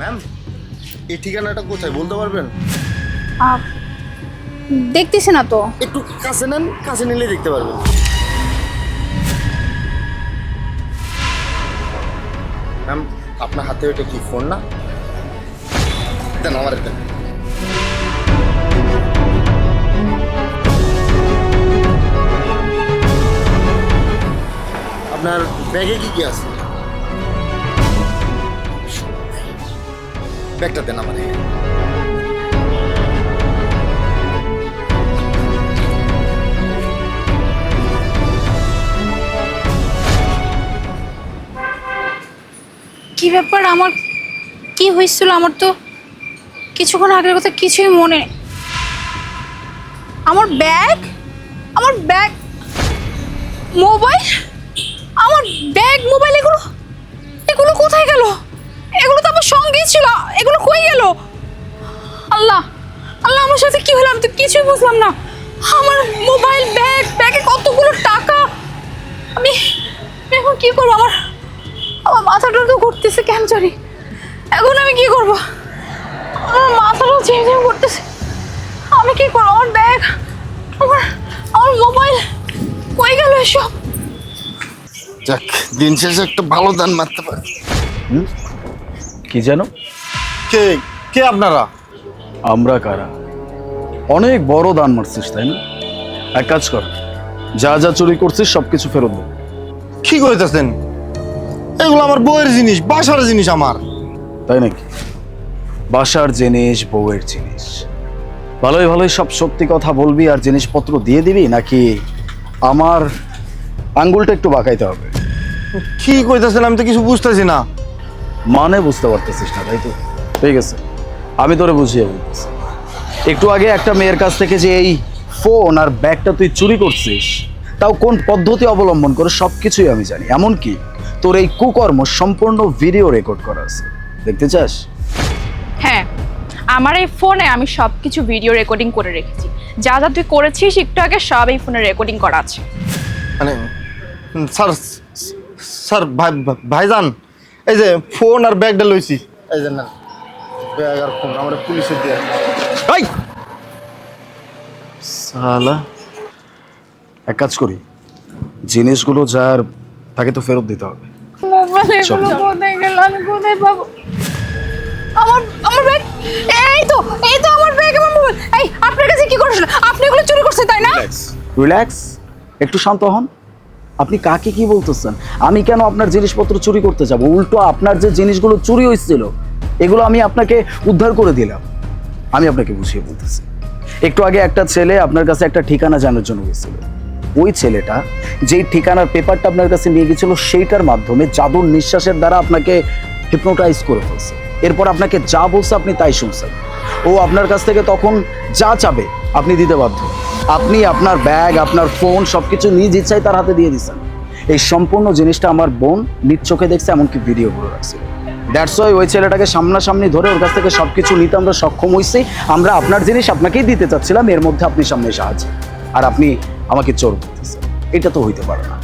Ma'am এই ঠিকানাটা কোথায় বলতে পারবেন? দেখতেছি না তো। একটু কাছে নেন কাছে নিলে দেখতে পারবেন। ম্যাম আপনার হাতে ওইটা কি ফোন না? দেন আমার দেন আপনার ব্যাগে কি কি আছে? ব্যাগটা দেন আমার। কি ব্যাপার? আমার কি হয়েছিল? আমার তো কিছুক্ষণ আগের কথা কিছুই মনে নেই। আমার ব্যাগ? আমার ব্যাগ? মোবাইল? আমার ব্যাগ, মোবাইল এগুলো ছিল, এগুলো কই গেল। আল্লাহ আল্লাহ আমার সাথে কি হলো? আমি তো কিছুই বুঝলাম না। আমার মোবাইল ব্যাগ, ব্যাগে কতগুলো টাকা? আমি এখন কি করব? আমার আমার মাথাটা তো ঘুরতেছে কেন জানি। এখন আমি কি করব? আমার মাথাটা ঝিমঝিম করতেছে আমি কি করব? আমার ব্যাগ, আমার আমার মোবাইল কই গেল এসব? যাক, দিন শেষে একটা ভালো দান মারতে পারে। কি যেন? কে কে আপনারা? আমরা কারা? অনেক বড় দান মারছিস তাই না? এক কাজ কর যা যা চুরি করছিস সবকিছু ফেরত দে। কি কইতেছেন? এগুলো আমার বউয়ের জিনিস বাসার জিনিস আমার। তাই নাকি? বাসার জিনিস বউয়ের জিনিস। ভালোই ভালোই সব সত্যি কথা বলবি আর জিনিসপত্র দিয়ে দিবি নাকি আমার আঙ্গুলটা একটু বাঁকাইতে হবে? কি কইতেছেন আমি তো কিছু বুঝতেছি না। মানে বুঝতে পারতেছিস না তাই তো? ঠিক আছে আমি তোরে বুঝিয়ে বলতেছি। একটু আগে একটা মেয়ের কাছ থেকে যে এই ফোন আর ব্যাগটা তুই চুরি করছিস তাও কোন পদ্ধতি অবলম্বন করে সব কিছুই আমি জানি। এমনকি তোর এই কুকর্ম সম্পূর্ণ ভিডিও রেকর্ড করা আছে। দেখতে চাস? হ্যাঁ আমার এই ফোনে আমি সব কিছু ভিডিও রেকর্ডিং করে রেখেছি। যা যা তুই করেছিস একটু আগে সব এই ফোনে রেকর্ডিং করা আছে। মানে স্যার স্যার ভাই ভাই- ভাইজান এই যে ফোন আর ব্যাগটা লইছি। এই যে না ব্যাগ আর ফোন আমরা পুলিশে দিয়ে এই! সালা এক কাজ করি জিনিসগুলো যার তাকে তো ফেরত দিতে হবে। মোবাইল এগুলো কোথায় গেল আমি কোথায় পাবো? আমার আমার ব্যাগ এই তো এই তো আমার ব্যাগ আমার মোবাইল। এই আপনার কাছে কি করছিল আপনি এগুলো চুরি করছেন তাই না? রিল্যাক্স একটু শান্ত হন। আপনি কাকে কি বলতেছেন? আমি কেন আপনার জিনিসপত্র চুরি করতে যাব? উল্টো আপনার যে জিনিসগুলো চুরি হয়েছিল এগুলো আমি আপনাকে উদ্ধার করে দিলাম। আমি আপনাকে বুঝিয়ে বলতেছি। একটু আগে একটা ছেলে আপনার কাছে একটা ঠিকানা জানার জন্য গেছিল। ওই ছেলেটা যেই ঠিকানার পেপারটা আপনার কাছে নিয়ে গেছিল, সেইটার মাধ্যমে জাদুর নিঃশ্বাসের দ্বারা আপনাকে হিপনোটাইজ করে ফেলছে। এরপর আপনাকে যা বলছে আপনি তাই শুনছেন। ও আপনার কাছ থেকে তখন যা চাবে, আপনি দিতে বাধ্য। আপনি আপনার ব্যাগ, আপনার ফোন সবকিছু নিজ ইচ্ছায় তার হাতে দিয়ে দিচ্ছেন। এই সম্পূর্ণ জিনিসটা আমার বোন নিজ চোখে দেখছে, এমনকি ভিডিও করে রাখছিল দ্যাটস ওয়াই ওই ছেলেটাকে সামনাসামনি ধরে ওর কাছ থেকে সবকিছু নিতে আমরা সক্ষম হয়েছি আমরা আপনার জিনিস আপনাকেই দিতে চাচ্ছিলাম, এর মধ্যে আপনি সামনে আছেন আর আপনি আমাকে চোর বলতেছেন। এটা তো হইতে পারে না।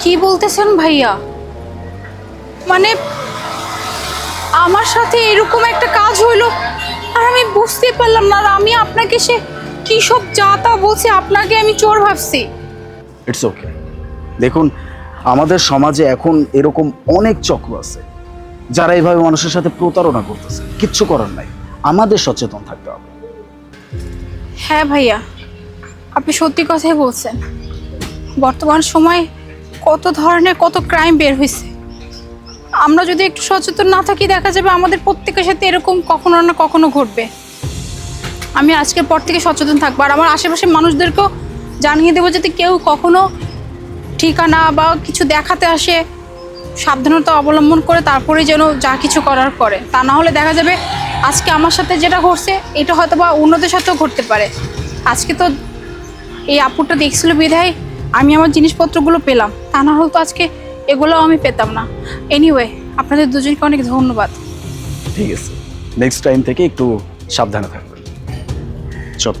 কি বলতেছেন ভাইয়া? মানে আমার সাথে এরকম একটা কাজ হইল, আর আমি বুঝতে পারলাম না, আর আমি আপনাকে সে কি সব যা তা বলছে আপনাকে আমি চোর ভাবছি। ইটস ওকে দেখুন আমাদের সমাজে এখন এরকম অনেক চক্র আছে যারা এইভাবে মানুষের সাথে প্রতারণা করতেছে। কিচ্ছু করার নাই। আমাদের সচেতন থাকতে হবে। হ্যাঁ ভাইয়া আপনি সত্যি কথাই বলছেন। বর্তমান সময় কত ধরনের কত ক্রাইম বের হয়েছে। আমরা যদি একটু সচেতন না থাকি দেখা যাবে আমাদের প্রত্যেকের সাথে এরকম কখনো না কখনো ঘটবে। আমি আজকের পর থেকে সচেতন থাকব। আর আমার আশেপাশের মানুষদেরকেও জানিয়ে দেবো যাতে কেউ কখনো ঠিকানা বা কিছু দেখাতে আসে, সাবধানতা অবলম্বন করে তারপরেই যেন যা কিছু করার করে। তা না হলে দেখা যাবে আজকে আমার সাথে যেটা ঘটছে, এটা হয়তো বা অন্যদের সাথেও ঘটতে পারে। আজকে তো এই আপুটা দেখছিল বিধায় আমি আমার জিনিসপত্রগুলো পেলাম। তা না হলে তো আজকে এগুলো আমি পেতাম না। এনিওয়ে আপনাদের দুজনকে অনেক ধন্যবাদ। ঠিক আছে। নেক্সট টাইম থেকে একটু সাবধানে থাকবেন। щоб